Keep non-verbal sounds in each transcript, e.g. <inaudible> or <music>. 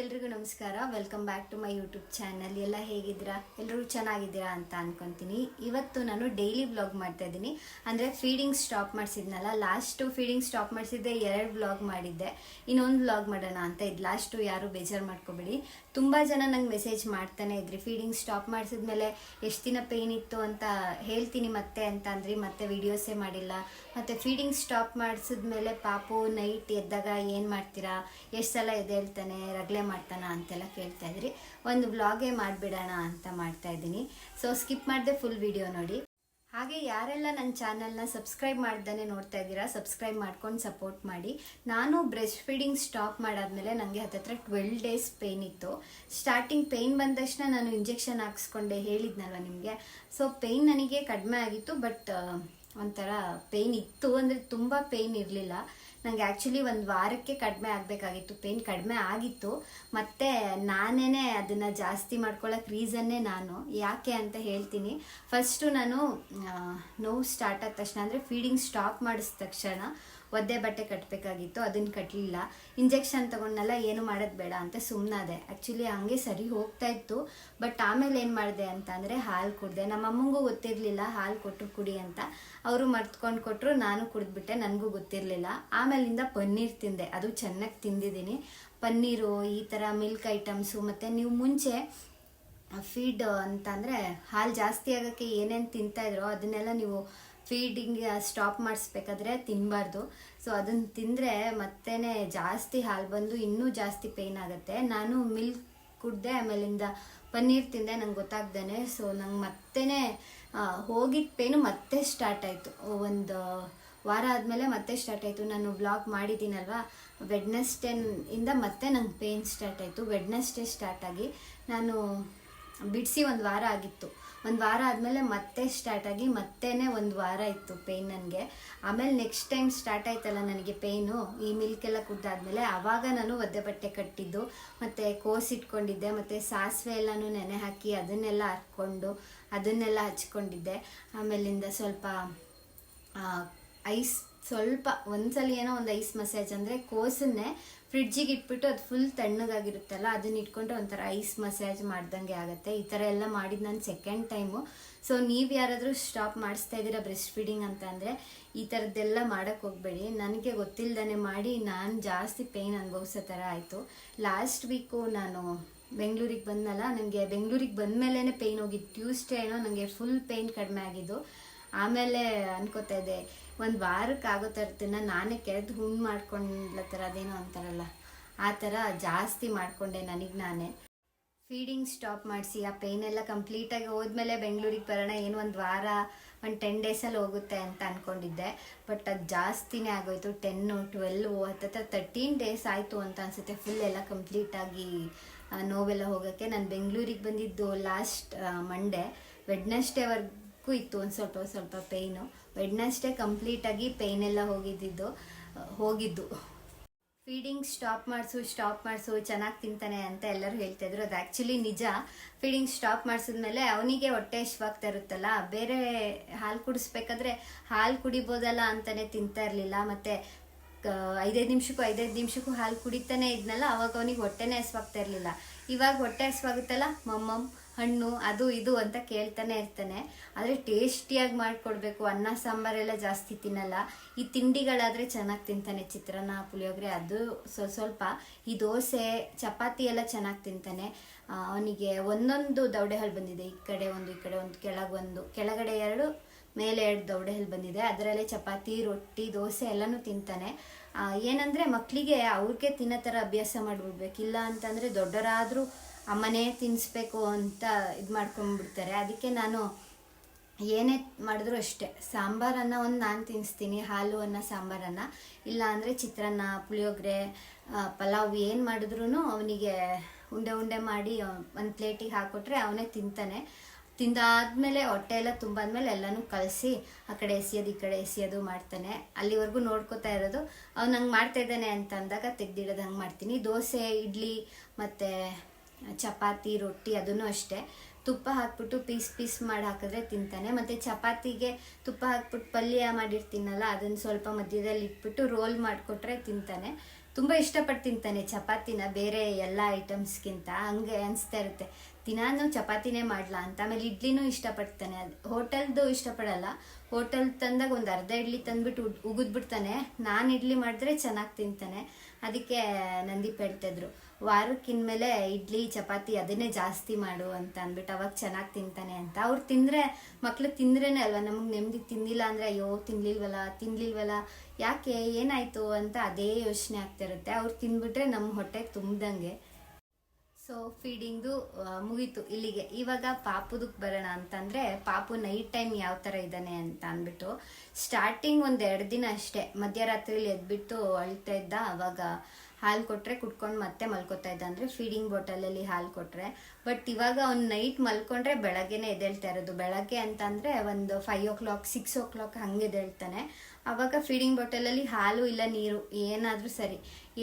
ಎಲ್ರಿಗೂ ನಮಸ್ಕಾರ. Welcome back to my YouTube channel ಎಲ್ಲ ಹೇಗಿದ್ದೀರಾ? ಎಲ್ಲರೂ ಚೆನ್ನಾಗಿದ್ದೀರಾ ಅಂತ ಅನ್ಕೊತೀನಿ. ಇವತ್ತು ನಾನು ಡೈಲಿ ವ್ಲಾಗ್ ಮಾಡ್ತಾ ಇದ್ದೀನಿ. ಅಂದರೆ ಫೀಡಿಂಗ್ ಸ್ಟಾಪ್ ಮಾಡಿಸಿದ್ನಲ್ಲ ಲಾಸ್ಟು ಫೀಡಿಂಗ್ ಸ್ಟಾಪ್ ಮಾಡಿಸಿದ್ದೆ, ಎರಡು ವ್ಲಾಗ್ ಮಾಡಿದ್ದೆ. ಇನ್ನೊಂದು ವ್ಲಾಗ್ ಮಾಡೋಣ ಅಂತ ಇದು ಲಾಸ್ಟು ಯಾರು ಬೇಜಾರು ಮಾಡ್ಕೋಬೇಡಿ. ತುಂಬ ಜನ ನಂಗೆ ಮೆಸೇಜ್ ಮಾಡ್ತಾನೆ ಇದ್ರಿ ಫೀಡಿಂಗ್ ಸ್ಟಾಪ್ ಮಾಡಿಸಿದ್ಮೇಲೆ ಎಷ್ಟು ದಿನ ಪೇಯ್ನ್ ಇತ್ತು ಅಂತ ಹೇಳ್ತೀನಿ ಮತ್ತೆ ಅಂತ ಅಂದ್ರಿ, ಮತ್ತೆ ವೀಡಿಯೋಸೇ ಮಾಡಿಲ್ಲ. ಮತ್ತು ಫೀಡಿಂಗ್ ಸ್ಟಾಪ್ ಮಾಡಿಸಿದ್ಮೇಲೆ ಪಾಪು ನೈಟ್ ಎದ್ದಾಗ ಏನು ಮಾಡ್ತೀರಾ? ಎಷ್ಟು ಸಲ ಎದ್ದೇಳ್ತಾನೆ? ರಗಳೆ ಮಾಡ್ತಾನ ಅಂತೆಲ್ಲ ಕೇಳ್ತಾ ಇದ್ರಿ. ಒಂದು ವ್ಲಾಗೇ ಮಾಡಿಬಿಡೋಣ ಅಂತ ಮಾಡ್ತಾ ಇದ್ದೀನಿ. ಸೊ ಸ್ಕಿಪ್ ಮಾಡದೆ ಫುಲ್ ವಿಡಿಯೋ ನೋಡಿ. ಹಾಗೆ ಯಾರೆಲ್ಲ ನನ್ನ ಚಾನಲ್ನ ಸಬ್ಸ್ಕ್ರೈಬ್ ಮಾಡ್ದೇ ನೋಡ್ತಾ ಇದ್ದೀರಾ ಸಬ್ಸ್ಕ್ರೈಬ್ ಮಾಡ್ಕೊಂಡು ಸಪೋರ್ಟ್ ಮಾಡಿ. ನಾನು ಬ್ರೆಸ್ಟ್ ಫೀಡಿಂಗ್ ಸ್ಟಾಪ್ ಮಾಡಾದ್ಮೇಲೆ ನನಗೆ ಹತ್ತತ್ರ ಟ್ವೆಲ್ ಡೇಸ್ ಪೇಯ್ನ್ ಇತ್ತು. ಸ್ಟಾರ್ಟಿಂಗ್ ಪೇಯ್ನ್ ಬಂದ ತಕ್ಷಣ ನಾನು ಇಂಜೆಕ್ಷನ್ ಹಾಕ್ಸ್ಕೊಂಡೆ ಹೇಳಿದ್ನಲ್ವ ನಿಮಗೆ? ಸೊ ಪೇಯ್ನ್ ನನಗೆ ಕಡಿಮೆ ಆಗಿತ್ತು ಬಟ್ ಒಂಥರ ಪೇಯ್ನ್ ಇತ್ತು ಅಂದರೆ ತುಂಬ ಪೇಯ್ನ್ ಇರಲಿಲ್ಲ. ನನಗೆ ಆ್ಯಕ್ಚುಲಿ ಒಂದು ವಾರಕ್ಕೆ ಕಡಿಮೆ ಆಗಬೇಕಾಗಿತ್ತು ಪೇನ್ ಕಡಿಮೆ ಆಗಿತ್ತು. ಮತ್ತು ನಾನೇ ಅದನ್ನು ಜಾಸ್ತಿ ಮಾಡ್ಕೊಳ್ಳೋಕೆ ರೀಸನ್ನೇ ನಾನು. ಯಾಕೆ ಅಂತ ಹೇಳ್ತೀನಿ. ಫಸ್ಟು ನಾನು ನೋವು ಸ್ಟಾರ್ಟ್ ಆದ ತಕ್ಷಣ, ಅಂದರೆ ಫೀಡಿಂಗ್ ಸ್ಟಾಪ್ ಮಾಡಿದ ತಕ್ಷಣ ಒದ್ದೆ ಬಟ್ಟೆ ಕಟ್ಟಬೇಕಾಗಿತ್ತು ಅದನ್ನು ಕಟ್ಟಲಿಲ್ಲ ಇಂಜೆಕ್ಷನ್ ತೊಗೊಂಡಲ್ಲ ಏನು ಮಾಡೋದು ಬೇಡ ಅಂತ ಸುಮ್ಮನಾದೆ ಆ್ಯಕ್ಚುಲಿ ಹಂಗೆ ಸರಿ ಹೋಗ್ತಾ ಇತ್ತು. ಬಟ್ ಆಮೇಲೆ ಏನು ಮಾಡಿದೆ ಅಂತ ಅಂದರೆ ಹಾಲು ಕುಡಿದೆ. ನಮ್ಮಮ್ಮಂಗೂ ಗೊತ್ತಿರಲಿಲ್ಲ, ಹಾಲು ಕೊಟ್ಟರು ಕುಡಿ ಅಂತ. ಅವರು ಮರ್ತ್ಕೊಂಡು ಕೊಟ್ಟರು ನಾನು ಕುಡಿದ್ಬಿಟ್ಟೆ, ನನಗೂ ಗೊತ್ತಿರಲಿಲ್ಲ. ಆಮೇಲಿಂದ ಪನ್ನೀರ್ ತಿಂದೆ. ಅದು ಚೆನ್ನಾಗಿ ತಿಂದಿದ್ದೀನಿ. ಪನ್ನೀರು, ಈ ಥರ ಮಿಲ್ಕ್ ಐಟಮ್ಸು ಮತ್ತು ನೀವು ಮುಂಚೆ ಫೀಡ್ ಅಂತಂದರೆ ಹಾಲು ಜಾಸ್ತಿ ಆಗೋಕ್ಕೆ ಏನೇನು ತಿಂತಾಯಿದ್ರೋ ಅದನ್ನೆಲ್ಲ ನೀವು ಫೀಡಿಂಗ್ ಸ್ಟಾಪ್ ಮಾಡಿಸ್ಬೇಕಾದ್ರೆ ತಿನ್ನಬಾರ್ದು ಸೊ ಅದನ್ನು ತಿಂದರೆ ಮತ್ತೆ ಜಾಸ್ತಿ ಹಾಲು ಬಂದು ಇನ್ನೂ ಜಾಸ್ತಿ ಪೇಯ್ನ್ ಆಗುತ್ತೆ. ನಾನು ಮಿಲ್ಕ್ ಕುಡ್ದೆ, ಆಮೇಲಿಂದ ಪನ್ನೀರ್ ತಿಂದೆ, ನಂಗೆ ಗೊತ್ತಾಗ್ದೇನೆ. ಸೊ ನಂಗೆ ಮತ್ತೆ ಹೋಗಿದ್ದ ಪೇನು ಮತ್ತೆ ಸ್ಟಾರ್ಟ್ ಆಯಿತು. ಒಂದು ವಾರ ಆದಮೇಲೆ ಮತ್ತೆ ಸ್ಟಾರ್ಟ್ ಆಯಿತು. ನಾನು ಬ್ಲಾಗ್ ಮಾಡಿದ್ದೀನಲ್ವಾ? ವೆಡ್ನೆಸ್ಡೇ ಇಂದ ಮತ್ತೆ ನಂಗೆ ಪೇಯ್ನ್ ಸ್ಟಾರ್ಟ್ ಆಯಿತು. ವೆಡ್ನೆಸ್ಡೇ ಸ್ಟಾರ್ಟ್ ಆಗಿ ನಾನು ಬಿಡಿಸಿ ಒಂದು ವಾರ ಆಗಿತ್ತು. ಒಂದು ವಾರ ಆದಮೇಲೆ ಮತ್ತೆ ಸ್ಟಾರ್ಟ್ ಆಗಿ ಮತ್ತೇ ಒಂದು ವಾರ ಇತ್ತು ಪೇಯ್ನ್ ನನಗೆ. ಆಮೇಲೆ ನೆಕ್ಸ್ಟ್ ಟೈಮ್ ಸ್ಟಾರ್ಟ್ ಆಯ್ತಲ್ಲ ನನಗೆ ಪೇಯ್ನು ಈ ಮಿಲ್ಕ್ ಎಲ್ಲ ಕುಡ್ದಾದ್ಮೇಲೆ ಆವಾಗ ನಾನು ಒದ್ದೆ ಬಟ್ಟೆ ಕಟ್ಟಿದ್ದು, ಮತ್ತು ಕೋಸ್ ಇಟ್ಕೊಂಡಿದ್ದೆ, ಮತ್ತು ಸಾಸಿವೆ ಎಲ್ಲನೂ ನೆನೆ ಹಾಕಿ ಅದನ್ನೆಲ್ಲ ಹಾಕ್ಕೊಂಡು ಅದನ್ನೆಲ್ಲ ಹಚ್ಕೊಂಡಿದ್ದೆ. ಆಮೇಲಿಂದ ಸ್ವಲ್ಪ ಐಸ್ ಸ್ವಲ್ಪ ಒಂದ್ಸಲ ಏನೋ ಒಂದು ಐಸ್ ಮಸಾಜ್ ಅಂದರೆ ಕೋಸನ್ನೇ ಫ್ರಿಡ್ಜಿಗೆ ಇಟ್ಬಿಟ್ಟು ಅದು ಫುಲ್ ತಣ್ಣಗಾಗಿರುತ್ತಲ್ಲ, ಅದನ್ನ ಇಟ್ಕೊಂಡು ಒಂಥರ ಐಸ್ ಮಸಾಜ್ ಮಾಡ್ದಂಗೆ ಆಗುತ್ತೆ. ಈ ಥರ ಎಲ್ಲ ಮಾಡಿದ್ದು ನಾನು ಸೆಕೆಂಡ್ ಟೈಮು ಸೊ ನೀವು ಯಾರಾದರೂ ಸ್ಟಾಪ್ ಮಾಡಿಸ್ತಾ ಇದ್ದೀರಾ ಬ್ರೆಸ್ಟ್ ಫೀಡಿಂಗ್ ಅಂತ ಅಂದರೆ, ಈ ಥರದ್ದೆಲ್ಲ ಮಾಡೋಕ್ಕೆ ಹೋಗಬೇಡಿ. ನನಗೆ ಗೊತ್ತಿಲ್ಲದೇ ಮಾಡಿ, ನಾನು ಜಾಸ್ತಿ ಪೇಯ್ನ್ ಅನುಭವಿಸೋ ಥರ ಆಯಿತು. ಲಾಸ್ಟ್ ವೀಕು ನಾನು ಬೆಂಗಳೂರಿಗೆ ಬಂದನಲ್ಲ ನನಗೆ ಬೆಂಗಳೂರಿಗೆ ಬಂದಮೇಲೆ ಪೇಯ್ನ್ ಹೋಗಿದ್ದು ಟ್ಯೂಸ್ಡೇ ಏನೋ ನನಗೆ ಫುಲ್ ಪೇಯ್ನ್ ಕಡಿಮೆ ಆಗಿದ್ದು. ಆಮೇಲೆ ಅನ್ಕೋತಾ ಇದ್ದೆ ಒಂದು ವಾರಕ್ಕೆ ಆಗೋ ಥರದನ್ನ ನಾನೇ ಕೆರೆದು ಹುಣ್ಣು ಮಾಡ್ಕೊಂಡ್ಲ ಥರ ಅದೇನೋ ಅಂತಾರಲ್ಲ, ಆ ಥರ ಜಾಸ್ತಿ ಮಾಡಿಕೊಂಡೆ ನನಗೆ ನಾನೇ. ಫೀಡಿಂಗ್ ಸ್ಟಾಪ್ ಮಾಡಿಸಿ, ಆ ಪೇಯ್ನ್ ಎಲ್ಲ ಕಂಪ್ಲೀಟಾಗಿ ಹೋದ್ಮೇಲೆ ಬೆಂಗಳೂರಿಗೆ ಬರೋಣ, ಏನು ಒಂದು ವಾರ, ಒಂದು ಟೆನ್ ಡೇಸಲ್ಲಿ ಹೋಗುತ್ತೆ ಅಂತ ಅಂದ್ಕೊಂಡಿದ್ದೆ ಬಟ್ ಅದು ಜಾಸ್ತಿನೇ ಆಗೋಯ್ತು ಟೆನ್ನು ಟ್ವೆಲ್ವು ಹತ್ತತ್ರ ತರ್ಟೀನ್ ಡೇಸ್ ಆಯಿತು ಅಂತ ಅನಿಸುತ್ತೆ. ಫುಲ್ ಎಲ್ಲ ಕಂಪ್ಲೀಟಾಗಿ ನೋವೆಲ್ಲ ಹೋಗೋಕ್ಕೆ. ನಾನು ಬೆಂಗಳೂರಿಗೆ ಬಂದಿದ್ದು ಲಾಸ್ಟ್ ಮಂಡೇ ವೆಡ್ನೆಸ್ಡೇವರೆಗೂ ಇತ್ತು ಒಂದು ಸ್ವಲ್ಪ ಸ್ವಲ್ಪ ಪೇಯ್ನು ವೆಡ್ನೆಸ್ಡೇ ಕಂಪ್ಲೀಟಾಗಿ ಪೇಯ್ನ್ ಎಲ್ಲ ಹೋಗಿದ್ದಿದ್ದು, ಹೋಗಿದ್ದು. ಫೀಡಿಂಗ್ ಸ್ಟಾಪ್ ಮಾಡಿಸು ಸ್ಟಾಪ್ ಮಾಡಿಸು, ಚೆನ್ನಾಗಿ ತಿಂತಾನೆ ಅಂತ ಎಲ್ಲರೂ ಹೇಳ್ತಾಯಿದ್ರು ಅದು ಆ್ಯಕ್ಚುಲಿ ನಿಜ. ಫೀಡಿಂಗ್ ಸ್ಟಾಪ್ ಮಾಡಿಸಿದ್ಮೇಲೆ ಅವನಿಗೆ ಹೊಟ್ಟೆ ಇಷ್ಟವಾಗ್ತಾ ಇರುತ್ತಲ್ಲ ಬೇರೆ ಹಾಲು ಕುಡಿಸ್ಬೇಕಾದ್ರೆ ಹಾಲು ಕುಡಿಬೋದಲ್ಲ ಅಂತಲೇ ತಿಂತಾ ಇರಲಿಲ್ಲ. ಮತ್ತು ಐದೈದು ನಿಮಿಷಕ್ಕೂ ಐದೈದು ನಿಮಿಷಕ್ಕೂ ಹಾಲು ಕುಡಿತಾನೆ ಇದ್ನಲ್ಲ, ಅವಾಗ ಅವನಿಗೆ ಹೊಟ್ಟೆನೇ ಹಸ್ವಾಗ್ತಾ ಇರಲಿಲ್ಲ. ಇವಾಗ ಹೊಟ್ಟೆ ಹಸ್ವಾಗುತ್ತಲ್ಲ? ಮಮ್ಮಮ್ ಹಣ್ಣು, ಅದು, ಇದು ಅಂತ ಕೇಳ್ತಾನೆ ಇರ್ತಾನೆ. ಆದರೆ ಟೇಸ್ಟಿಯಾಗಿ ಮಾಡಿಕೊಡ್ಬೇಕು. ಅನ್ನ, ಸಾಂಬಾರೆಲ್ಲ ಜಾಸ್ತಿ ತಿನ್ನಲ್ಲ. ಈ ತಿಂಡಿಗಳಾದರೆ ಚೆನ್ನಾಗಿ ತಿಂತಾನೆ ಚಿತ್ರಾನ್ನ, ಪುಳಿಯೋಗರೆ, ಅದು ಸ್ವಲ್ಪ ಈ ದೋಸೆ, ಚಪಾತಿ ಎಲ್ಲ ಚೆನ್ನಾಗಿ ತಿಂತಾನೆ. ಅವನಿಗೆ ಒಂದೊಂದು ದೌಡೆಹಲ್ ಹಾಲು ಬಂದಿದೆ. ಈ ಕಡೆ ಒಂದು, ಈ ಕಡೆ ಒಂದು ಕೆಳಗೊಂದು ಕೆಳಗಡೆ ಎರಡು, ಮೇಲೆ ಎರಡು ದೌಡೆಹಲ್ ಹಾಲು ಬಂದಿದೆ. ಅದರಲ್ಲೇ ಚಪಾತಿ, ರೊಟ್ಟಿ, ದೋಸೆ ಎಲ್ಲನೂ ತಿಂತಾನೆ. ಏನಂದರೆ ಏನಂದ್ರೆ ಮಕ್ಕಳಿಗೆ ಅವ್ರಿಗೆ ತಿನ್ನೋ ಥರ ಅಭ್ಯಾಸ ಮಾಡಿಬಿಡ್ಬೇಕು. ಇಲ್ಲ ಅಂತಂದರೆ ದೊಡ್ಡವರಾದರೂ ಅಮ್ಮನೇ ತಿನ್ನಿಸ್ಬೇಕು ಅಂತ ಇದು ಮಾಡ್ಕೊಂಡ್ಬಿಡ್ತಾರೆ ಅದಕ್ಕೆ ನಾನು ಏನೇ ಮಾಡಿದ್ರು ಅಷ್ಟೇ. ಸಾಂಬಾರನ್ನ ಒಂದು ನಾನು ತಿನ್ನಿಸ್ತೀನಿ ಹಾಲು ಅನ್ನ, ಸಾಂಬಾರನ್ನ. ಇಲ್ಲ ಅಂದರೆ ಚಿತ್ರಾನ್ನ, ಪುಳಿಯೋಗರೆ ಪಲಾವ್ ಏನು ಮಾಡಿದ್ರು ಅವನಿಗೆ ಉಂಡೆ ಉಂಡೆ ಮಾಡಿ ಒಂದು ಪ್ಲೇಟಿಗೆ ಹಾಕ್ಕೊಟ್ರೆ ಅವನೇ ತಿಂತಾನೆ. ತಿಂದಾದಮೇಲೆ ಹೊಟ್ಟೆ ಎಲ್ಲ ತುಂಬಾದ್ಮೇಲೆ ಎಲ್ಲನೂ ಕಲಸಿ ಆ ಕಡೆ ಎಸಿಯೋದು, ಈ ಕಡೆ ಎಸಿಯೋದು ಮಾಡ್ತಾನೆ. ಅಲ್ಲಿವರೆಗೂ ನೋಡ್ಕೋತಾ ಇರೋದು, ಅವ್ನು ಹಂಗೆ ಮಾಡ್ತಾ ಇದ್ದಾನೆ ಅಂತ ಅಂದಾಗ ತೆಗ್ದಿಡೋದು ಹಂಗೆ ಮಾಡ್ತೀನಿ. ದೋಸೆ, ಇಡ್ಲಿ ಮತ್ತು ಚಪಾತಿ, ರೊಟ್ಟಿ ಅದನ್ನು ಅಷ್ಟೇ. ತುಪ್ಪ ಹಾಕ್ಬಿಟ್ಟು ಪೀಸ್ ಪೀಸ್ ಮಾಡಿ ಹಾಕಿದ್ರೆ ತಿಂತಾನೆ. ಮತ್ತು ಚಪಾತಿಗೆ ತುಪ್ಪ ಹಾಕ್ಬಿಟ್ಟು ಪಲ್ಯ ಮಾಡಿರ್ತೀನಲ್ಲ, ಅದನ್ನು ಸ್ವಲ್ಪ ಮಧ್ಯದಲ್ಲಿ ಇಟ್ಬಿಟ್ಟು ರೋಲ್ ಮಾಡಿಕೊಟ್ರೆ ತಿಂತಾನೆ. ತುಂಬ ಇಷ್ಟಪಟ್ಟು ತಿಂತಾನೆ ಚಪಾತಿನ, ಬೇರೆ ಎಲ್ಲ ಐಟಮ್ಸ್ಗಿಂತ. ಹಂಗೆ ಅನಿಸ್ತಾ ಇರುತ್ತೆ. ದಿನಾನು ಚಪಾತಿನೇ ಮಾಡ್ಲಾ ಅಂತ. ಆಮೇಲೆ ಇಡ್ಲಿನೂ ಇಷ್ಟಪಡ್ತಾನೆ. ಅದು ಹೋಟೆಲ್ದು ಇಷ್ಟಪಡಲ್ಲ. ಹೋಟೆಲ್ ತಂದಾಗ ಒಂದು ಅರ್ಧ ಇಡ್ಲಿ ತಂದ್ಬಿಟ್ಟು ಉಗಿದ್ಬಿಡ್ತಾನೆ. ನಾನು ಇಡ್ಲಿ ಮಾಡಿದ್ರೆ ಚೆನ್ನಾಗಿ ತಿಂತಾನೆ. ಅದಕ್ಕೆ ನಂದೀಪ್ ಹೇಳ್ತಿದ್ರು ವಾರಕ್ಕಿನ್ಮೇಲೆ ಇಡ್ಲಿ, ಚಪಾತಿ ಅದನ್ನೇ ಜಾಸ್ತಿ ಮಾಡು ಅಂತ ಅಂದ್ಬಿಟ್ಟು ಅವಾಗ ಚೆನ್ನಾಗಿ ತಿಂತಾನೆ ಅಂತ. ಅವ್ರು ತಿಂದರೆ, ಮಕ್ಳು ತಿಂದ್ರೇನೆ ಅಲ್ವಾ? ನಮಗೆ ನೆಮ್ಮದಿ ತಿಂದಿಲ್ಲ ಅಂದರೆ, ಅಯ್ಯೋ, ತಿನ್ಲಿಲ್ವಲ್ಲ ತಿನ್ಲಿಲ್ವಲ್ಲ, ಯಾಕೆ, ಏನಾಯ್ತು? ಅಂತ ಅದೇ ಯೋಚನೆ ಆಗ್ತಿರುತ್ತೆ ಅವ್ರು ತಿಂದ್ಬಿಟ್ರೆ ನಮ್ಮ ಹೊಟ್ಟೆ ತುಂಬ್ದಂಗೆ. ಸೊ ಫೀಡಿಂಗ್ದು ಮುಗೀತು ಇಲ್ಲಿಗೆ. ಇವಾಗ ಪಾಪುದಕ್ಕೆ ಬರೋಣ ಅಂತಂದರೆ, ಪಾಪು ನೈಟ್ ಟೈಮ್ ಯಾವ ಥರ ಇದ್ದಾನೆ ಅಂತ ಅಂದ್ಬಿಟ್ಟು ಸ್ಟಾರ್ಟಿಂಗ್ ಒಂದು ಎರಡು ದಿನ ಅಷ್ಟೇ. ಮಧ್ಯರಾತ್ರಿಲಿ ಎದ್ಬಿಟ್ಟು ಅಳ್ತಾ ಇದ್ದ ಅವಾಗ ಹಾಲು ಕೊಟ್ಟರೆ ಕುಟ್ಕೊಂಡು ಮತ್ತೆ ಮಲ್ಕೋತಾ ಇದ್ದ. ಅಂದರೆ ಫೀಡಿಂಗ್ ಬಾಟಲಲ್ಲಿ ಹಾಲು ಕೊಟ್ಟರೆ ಬಟ್ ಇವಾಗ ಅವ್ನು ನೈಟ್ ಮಲ್ಕೊಂಡ್ರೆ ಬೆಳಗ್ಗೆನೇ ಎದ್ದೇಳ್ತಾ ಇರೋದು. ಬೆಳಗ್ಗೆ ಅಂತಂದರೆ ಒಂದು five o'clock six o'clock ಹಂಗೆ ಎದ್ದೇಳ್ತಾನೆ. ಆವಾಗ ಫೀಡಿಂಗ್ ಬಾಟಲಲ್ಲಿ ಹಾಲು ಇಲ್ಲ, ನೀರು, ಏನಾದರೂ ಸರಿ.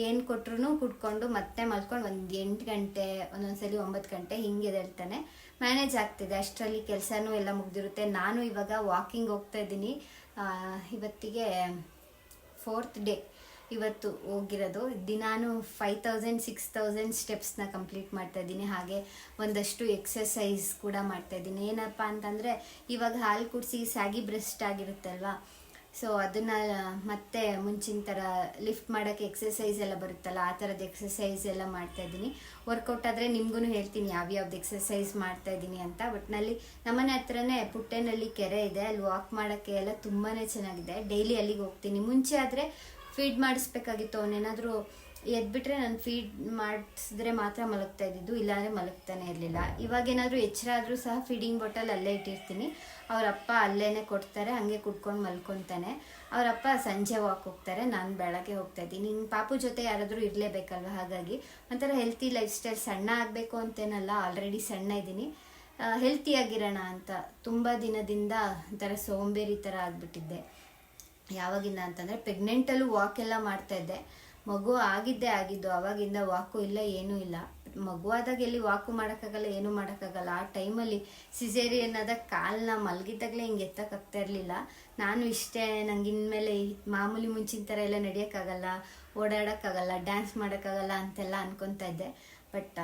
ಏನು ಕೊಟ್ರು ಕುಡ್ಕೊಂಡು ಮತ್ತೆ ಮಲ್ಕೊಂಡು ಒಂದು ಎಂಟು ಗಂಟೆ, ಒಂದೊಂದ್ಸಲಿ ಒಂಬತ್ತು ಗಂಟೆ ಹಿಂಗೆ ಎದ್ದೇಳ್ತಾನೆ. ಮ್ಯಾನೇಜ್ ಆಗ್ತಿದೆ. ಅಷ್ಟರಲ್ಲಿ ಕೆಲಸನೂ ಎಲ್ಲ ಮುಗ್ದಿರುತ್ತೆ. ನಾನು ಇವಾಗ ವಾಕಿಂಗ್ ಹೋಗ್ತಾ ಇದ್ದೀನಿ. ಇವತ್ತಿಗೆ ಫೋರ್ತ್ ಡೇ ಇವತ್ತು ಹೋಗಿರೋದು. ದಿನಾನು ಫೈವ್ ತೌಸಂಡ್ ಸಿಕ್ಸ್ ತೌಸಂಡ್ ಸ್ಟೆಪ್ಸ್ನ ಕಂಪ್ಲೀಟ್ ಮಾಡ್ತಾ ಇದ್ದೀನಿ. ಹಾಗೆ ಒಂದಷ್ಟು ಎಕ್ಸಸೈಸ್ ಕೂಡ ಮಾಡ್ತಾ ಇದ್ದೀನಿ. ಏನಪ್ಪ ಅಂತಂದರೆ, ಇವಾಗ ಹಾಲು ಕುಡಿಸಿ ಸ್ಯಾಗಿ ಬ್ರೆಸ್ಟ್ ಆಗಿರುತ್ತಲ್ವಾ? ಸೊ ಅದನ್ನು ಮತ್ತೆ ಮುಂಚಿನ ಥರ ಲಿಫ್ಟ್ ಮಾಡೋಕ್ಕೆ ಎಕ್ಸಸೈಸ್ ಎಲ್ಲ ಬರುತ್ತಲ್ಲ, ಆ ಥರದ ಎಕ್ಸಸೈಸ್ ಎಲ್ಲ ಮಾಡ್ತಾ ಇದ್ದೀನಿ. ವರ್ಕೌಟ್ ಆದರೆ ನಿಮಗೂ ಹೇಳ್ತೀನಿ ಯಾವ್ಯಾವ್ದು ಎಕ್ಸಸೈಸ್ ಮಾಡ್ತಾ ಇದ್ದೀನಿ ಅಂತ. ಒಟ್ಟಿನಲ್ಲಿ ನಮ್ಮನೆ ಹತ್ರನೇ ಪುಟ್ಟೆನಲ್ಲಿ ಕೆರೆ ಇದೆ. ಅಲ್ಲಿ ವಾಕ್ ಮಾಡೋಕ್ಕೆ ಎಲ್ಲ ತುಂಬಾ ಚೆನ್ನಾಗಿದೆ. ಡೈಲಿ ಅಲ್ಲಿಗೆ ಹೋಗ್ತೀನಿ. ಮುಂಚೆ ಆದರೆ ಫೀಡ್ ಮಾಡಿಸ್ಬೇಕಾಗಿತ್ತು. ಅವನೇನಾದರೂ ಎದ್ಬಿಟ್ರೆ ನಾನು ಫೀಡ್ ಮಾಡಿಸಿದ್ರೆ ಮಾತ್ರ ಮಲಗ್ತಾ ಇದ್ದಿದ್ದು, ಇಲ್ಲಾಂದರೆ ಮಲಗ್ತಾನೆ ಇರಲಿಲ್ಲ. ಇವಾಗ ಏನಾದರೂ ಎಚ್ಚರ ಆದರೂ ಸಹ ಫೀಡಿಂಗ್ ಬಾಟಲ್ ಅಲ್ಲೇ ಇಟ್ಟಿರ್ತೀನಿ. ಅವರಪ್ಪ ಅಲ್ಲೇ ಕೊಡ್ತಾರೆ, ಹಂಗೆ ಕುಡ್ಕೊಂಡು ಮಲ್ಕೊತಾನೆ. ಅವರಪ್ಪ ಸಂಜೆ ವಾಕ್ ಹೋಗ್ತಾರೆ, ನಾನು ಬೆಳಗ್ಗೆ ಹೋಗ್ತಾ ಇದ್ದೀನಿ. ಹಿಂಗೆ ಪಾಪು ಜೊತೆ ಯಾರಾದರೂ ಇರಲೇಬೇಕಲ್ವ? ಹಾಗಾಗಿ ಒಂಥರ ಹೆಲ್ತಿ ಲೈಫ್ ಸ್ಟೈಲ್ ಸಣ್ಣ ಆಗಬೇಕು ಅಂತೇನಲ್ಲ ಆಲ್ರೆಡಿ ಸಣ್ಣ ಇದ್ದೀನಿ. ಹೆಲ್ತಿಯಾಗಿರೋಣ ಅಂತ. ತುಂಬ ದಿನದಿಂದ ಒಂಥರ ಸೋಂಬೇರಿ ಥರ ಆಗಿಬಿಟ್ಟಿದ್ದೆ. ಯಾವಾಗಿಂದ ಅಂತಂದರೆ ಪ್ರೆಗ್ನೆಂಟಲ್ಲೂ ವಾಕ್ ಎಲ್ಲ ಮಾಡ್ತಾ ಇದ್ದೆ. ಮಗು ಆಗಿದ್ದೇ ಆಗಿದ್ದು, ಅವಾಗಿಂದ ವಾಕು ಇಲ್ಲ, ಏನೂ ಇಲ್ಲ. ಮಗುವಾದಾಗ ಎಲ್ಲಿ ವಾಕು ಮಾಡೋಕ್ಕಾಗಲ್ಲ, ಏನೂ ಮಾಡೋಕ್ಕಾಗಲ್ಲ. ಆ ಟೈಮಲ್ಲಿ ಸಿಸೇರಿಯನ್ ಆದಾಗ ಕಾಲನ್ನ ಮಲಗಿದ್ದಾಗಲೇ ಹಿಂಗೆ ಎತ್ತಕ್ಕಾಗ್ತಾ ಇರಲಿಲ್ಲ. ನಾನು ಇಷ್ಟೇ, ನಂಗೆ ಇನ್ಮೇಲೆ ಮಾಮೂಲಿ ಮುಂಚಿನ ಥರ ಎಲ್ಲ ನಡೆಯೋಕ್ಕಾಗಲ್ಲ, ಓಡಾಡೋಕ್ಕಾಗಲ್ಲ ಡ್ಯಾನ್ಸ್ ಮಾಡೋಕ್ಕಾಗಲ್ಲ ಅಂತೆಲ್ಲ ಅನ್ಕೊತಾ ಇದ್ದೆ. ಬಟ್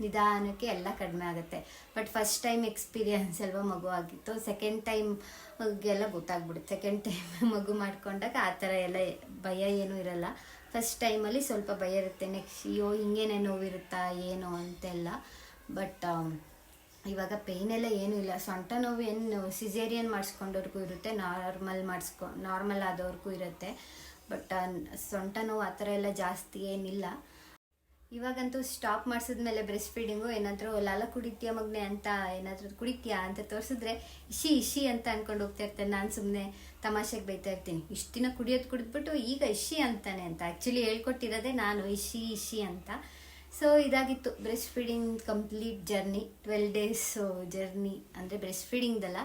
ನಿಧಾನಕ್ಕೆ ಎಲ್ಲ ಕಡಿಮೆ ಆಗುತ್ತೆ. ಬಟ್ ಫಸ್ಟ್ ಟೈಮ್ ಎಕ್ಸ್ಪೀರಿಯನ್ಸ್ ಅಲ್ವಾ ಮಗು ಆಗಿತ್ತು. ಸೆಕೆಂಡ್ ಟೈಮ್ ಎಲ್ಲ ಗೊತ್ತಾಗ್ಬಿಡುತ್ತೆ. ಸೆಕೆಂಡ್ ಟೈಮ್ <laughs> ಮಗು ಮಾಡ್ಕೊಂಡಾಗ ಆ ಥರ ಎಲ್ಲ ಭಯ ಏನೂ ಇರಲ್ಲ. ಫಸ್ಟ್ ಟೈಮಲ್ಲಿ ಸ್ವಲ್ಪ ಭಯ ಇರುತ್ತೆ. ನೆಕ್ಸ್ಟ್ ಅಯ್ಯೋ, ಹಿಂಗೇನೆ ನೋವಿರುತ್ತಾ, ಏನು ಅಂತೆಲ್ಲ. ಬಟ್ ಇವಾಗ ಪೇಯ್ನ್ ಎಲ್ಲ ಏನೂ ಇಲ್ಲ. ಸೊಂಟ ನೋವು ಏನು ಸಿಸೇರಿಯನ್ ಮಾಡಿಸ್ಕೊಂಡವ್ರಿಗೂ ಇರುತ್ತೆ. ನಾರ್ಮಲ್ ಮಾಡಿಸ್ಕೊ ನಾರ್ಮಲ್ ಆದವ್ರಿಗೂ ಇರುತ್ತೆ. ಬಟ್ ಸೊಂಟ ನೋವು ಆ ಥರ ಎಲ್ಲ ಜಾಸ್ತಿ ಏನಿಲ್ಲ. ಇವಾಗಂತೂ ಸ್ಟಾಪ್ ಮಾಡಿಸಿದ್ಮೇಲೆ ಬ್ರೆಸ್ಟ್ ಫೀಡಿಂಗು ಏನಾದರೂ, ಲಾಲ ಕುಡಿತೀಯ ಮಗ್ನೆ ಅಂತ ಏನಾದರೂ ಕುಡಿತೀಯಾ ಅಂತ ತೋರಿಸಿದ್ರೆ ಇಶಿ ಇಶಿ ಅಂತ ಅನ್ಕೊಂಡು ಹೋಗ್ತಾ ಇರ್ತೇನೆ. ನಾನು ಸುಮ್ಮನೆ ತಮಾಷೆಗೆ ಬೈತಾ ಇರ್ತೀನಿ. ಇಷ್ಟು ದಿನ ಕುಡಿಯೋದು ಕುಡಿದ್ಬಿಟ್ಟು ಈಗ ಇಶಿ ಅಂತಾನೆ ಅಂತ. ಆ್ಯಕ್ಚುಲಿ ಹೇಳ್ಕೊಟ್ಟಿರೋದೇ ನಾನು, ಇಶಿ ಇಶಿ ಅಂತ. ಸೊ ಇದಾಗಿತ್ತು. Breast feeding complete journey twelve days journey ಅಂದರೆ ಬ್ರೆಸ್ಟ್ ಫೀಡಿಂಗ್ದಲ್ಲ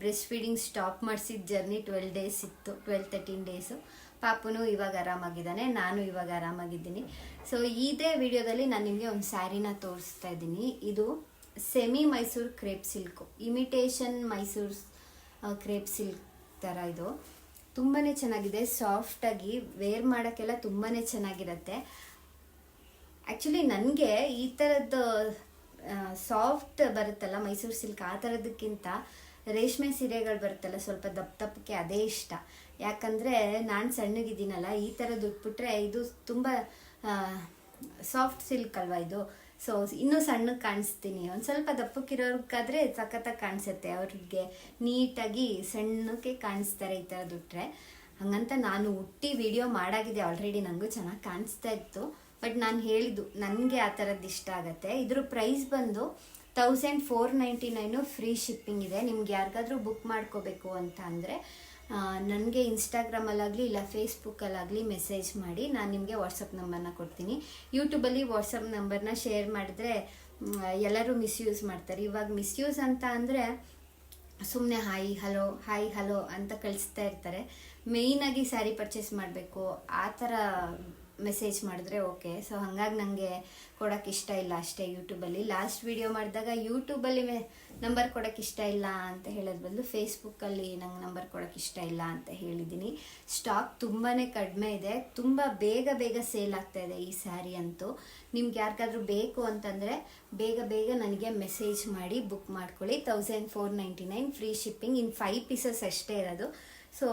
ಬ್ರೆಸ್ಟ್ ಫೀಡಿಂಗ್ ಸ್ಟಾಪ್ ಮಾಡಿಸಿದ ಜರ್ನಿ ಟ್ವೆಲ್ ಡೇಸ್ ಇತ್ತು. ಟ್ವೆಲ್ ತರ್ಟೀನ್ ಡೇಸು ಪಾಪುನು ಇವಾಗ ಆರಾಮಾಗಿದ್ದಾನೆ, ನಾನು ಇವಾಗ ಆರಾಮಾಗಿದ್ದೀನಿ. ಸೊ ಇದೇ ವಿಡಿಯೋದಲ್ಲಿ ನಾನು ನಿಮಗೆ ಒಂದು ಸ್ಯಾರಿನ ತೋರಿಸ್ತಾ ಇದ್ದೀನಿ. ಇದು semi Mysore crepe silk, imitation Mysore crepe silk ಥರ ಇದು. ತುಂಬಾ ಚೆನ್ನಾಗಿದೆ ಸಾಫ್ಟಾಗಿ ವೇರ್ ಮಾಡೋಕ್ಕೆಲ್ಲ ತುಂಬಾ ಚೆನ್ನಾಗಿರುತ್ತೆ. ಆ್ಯಕ್ಚುಲಿ ನನಗೆ ಈ ಥರದ್ದು ಸಾಫ್ಟ್ ಬರುತ್ತಲ್ಲ ಮೈಸೂರು ಸಿಲ್ಕ್, ಆ ಥರದಕ್ಕಿಂತ ರೇಷ್ಮೆ ಸೀರೆಗಳು ಬರುತ್ತಲ್ಲ ಸ್ವಲ್ಪ ದಪ್ಪ ದಪ್ಪಕ್ಕೆ, ಅದೇ ಇಷ್ಟ. ಯಾಕಂದರೆ ನಾನು ಸಣ್ಣಗಿದ್ದೀನಲ್ಲ, ಈ ಥರದ್ದು ಉಟ್ಬಿಟ್ರೆ ಇದು ತುಂಬ ಸಾಫ್ಟ್ ಸಿಲ್ಕ್ ಅಲ್ವಾ ಇದು? ಸೊ ಇನ್ನೂ ಸಣ್ಣಗೆ ಕಾಣಿಸ್ತೀನಿ. ಒಂದು ಸ್ವಲ್ಪ ದಪ್ಪಕ್ಕಿರೋರ್ಗಾದ್ರೆ ಸಖತ್ತಾಗಿ ಕಾಣಿಸುತ್ತೆ ಅವ್ರಿಗೆ. ನೀಟಾಗಿ ಸಣ್ಣಕ್ಕೆ ಕಾಣಿಸ್ತಾರೆ ಈ ಥರದ್ದು ಉಟ್ರೆ. ಹಂಗಂತ ನಾನು ಹುಟ್ಟಿ ವಿಡಿಯೋ ಮಾಡಾಗಿದೆ ಆಲ್ರೆಡಿ ನನಗೂ ಚೆನ್ನಾಗಿ ಕಾಣಿಸ್ತಾ ಇತ್ತು. ಬಟ್ ನಾನು ಹೇಳಿದ್ದು, ನನಗೆ ಆ ಥರದ್ದು ಇಷ್ಟ ಆಗುತ್ತೆ. ಇದ್ರ ಪ್ರೈಸ್ ಬಂದು thousand four ninety nine free shipping ಇದೆ. ನಿಮ್ಗೆ ಯಾರಿಗಾದರೂ ಬುಕ್ ಮಾಡ್ಕೋಬೇಕು ಅಂತ ಅಂದರೆ ನನಗೆ ಇನ್ಸ್ಟಾಗ್ರಾಮಲ್ಲಾಗಲಿ ಇಲ್ಲ ಫೇಸ್ಬುಕ್ಕಲ್ಲಾಗಲಿ ಮೆಸೇಜ್ ಮಾಡಿ. ನಾನು ನಿಮಗೆ ವಾಟ್ಸಪ್ ನಂಬರ್ನ ಕೊಡ್ತೀನಿ. ಯೂಟ್ಯೂಬಲ್ಲಿ ವಾಟ್ಸಪ್ ನಂಬರ್ನ ಶೇರ್ ಮಾಡಿದ್ರೆ ಎಲ್ಲರೂ ಮಿಸ್ಯೂಸ್ ಮಾಡ್ತಾರೆ. ಇವಾಗ ಮಿಸ್ಯೂಸ್ ಅಂತ ಅಂದರೆ ಸುಮ್ಮನೆ ಹಾಯ್, ಹಲೋ ಹಾಯ್, ಹಲೋ ಅಂತ ಕಳಿಸ್ತಾ ಇರ್ತಾರೆ. ಮೇಯ್ನಾಗಿ ಸ್ಯಾರಿ ಪರ್ಚೇಸ್ ಮಾಡಬೇಕು. ಆ ಥರ ಮೆಸೇಜ್ ಮಾಡಿದ್ರೆ ಓಕೆ ಸೊ ಹಾಗಾಗಿ ನನಗೆ ಕೊಡೋಕ್ಕೆ ಇಷ್ಟ ಇಲ್ಲ ಅಷ್ಟೇ ಯೂಟ್ಯೂಬಲ್ಲಿ ಲಾಸ್ಟ್ ವಿಡಿಯೋ ಮಾಡಿದಾಗ ಯೂಟ್ಯೂಬಲ್ಲಿ ನಂಬರ್ ಕೊಡೋಕ್ಕೆ ಇಷ್ಟ ಇಲ್ಲ ಅಂತ ಹೇಳೋದು ಬದಲು ಫೇಸ್ಬುಕ್ಕಲ್ಲಿ ನಂಗೆ ನಂಬರ್ ಕೊಡೋಕ್ಕೆ ಇಷ್ಟ ಇಲ್ಲ ಅಂತ ಹೇಳಿದ್ದೀನಿ ಸ್ಟಾಕ್ ತುಂಬಾ ಕಡಿಮೆ ಇದೆ. ತುಂಬ ಬೇಗ ಬೇಗ ಸೇಲ್ ಆಗ್ತಾ ಇದೆ ಈ ಸ್ಯಾರಿ ಅಂತೂ. ನಿಮ್ಗೆ ಯಾರಿಗಾದ್ರೂ ಬೇಕು ಅಂತಂದರೆ ಬೇಗ ಬೇಗ ನನಗೆ ಮೆಸೇಜ್ ಮಾಡಿ ಬುಕ್ ಮಾಡ್ಕೊಳ್ಳಿ. Thousand four ninety nine free shipping in five pieces ಅಷ್ಟೇ ಇರೋದು. ಸೊ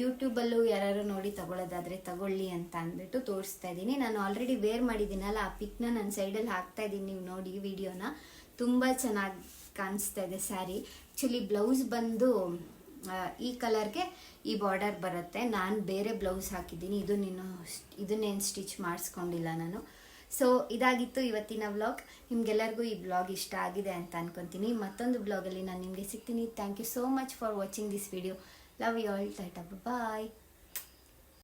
ಯೂಟ್ಯೂಬಲ್ಲೂ ಯಾರು ನೋಡಿ ತಗೊಳ್ಳೋದಾದರೆ ತಗೊಳ್ಳಿ ಅಂತ ಅಂದ್ಬಿಟ್ಟು ತೋರಿಸ್ತಾ ಇದ್ದೀನಿ ನಾನು ಆಲ್ರೆಡಿ ವೇರ್ ಮಾಡಿದ್ದೀನಲ್ಲ, ಆ ಪಿಕ್ನ ನನ್ನ ಸೈಡಲ್ಲಿ ಹಾಕ್ತಾ ಇದ್ದೀನಿ ನೀವು ನೋಡಿ ವಿಡಿಯೋನ ತುಂಬ ಚೆನ್ನಾಗಿ ಕಾಣಿಸ್ತಾ ಇದೆ ಸ್ಯಾರಿ. ಆ್ಯಕ್ಚುಲಿ ಬ್ಲೌಸ್ ಬಂದು ಈ ಕಲರ್ಗೆ ಈ ಬಾರ್ಡರ್ ಬರುತ್ತೆ. ನಾನು ಬೇರೆ ಬ್ಲೌಸ್ ಹಾಕಿದ್ದೀನಿ. ಇದು ನೀನು ಇದನ್ನೇನು ಸ್ಟಿಚ್ ಮಾಡಿಸ್ಕೊಂಡಿಲ್ಲ ನಾನು. ಸೊ ಇದಾಗಿತ್ತು ಇವತ್ತಿನ ವ್ಲಾಗ್ ನಿಮ್ಗೆಲ್ಲರಿಗೂ ಈ ಬ್ಲಾಗ್ ಇಷ್ಟ ಆಗಿದೆ ಅಂತ ಅನ್ಕೊತೀನಿ. ಮತ್ತೊಂದು ಬ್ಲಾಗಲ್ಲಿ ನಾನು ನಿಮಗೆ ಸಿಗ್ತೀನಿ. Thank you so much for watching this video Love you all. Tata. Bye-bye.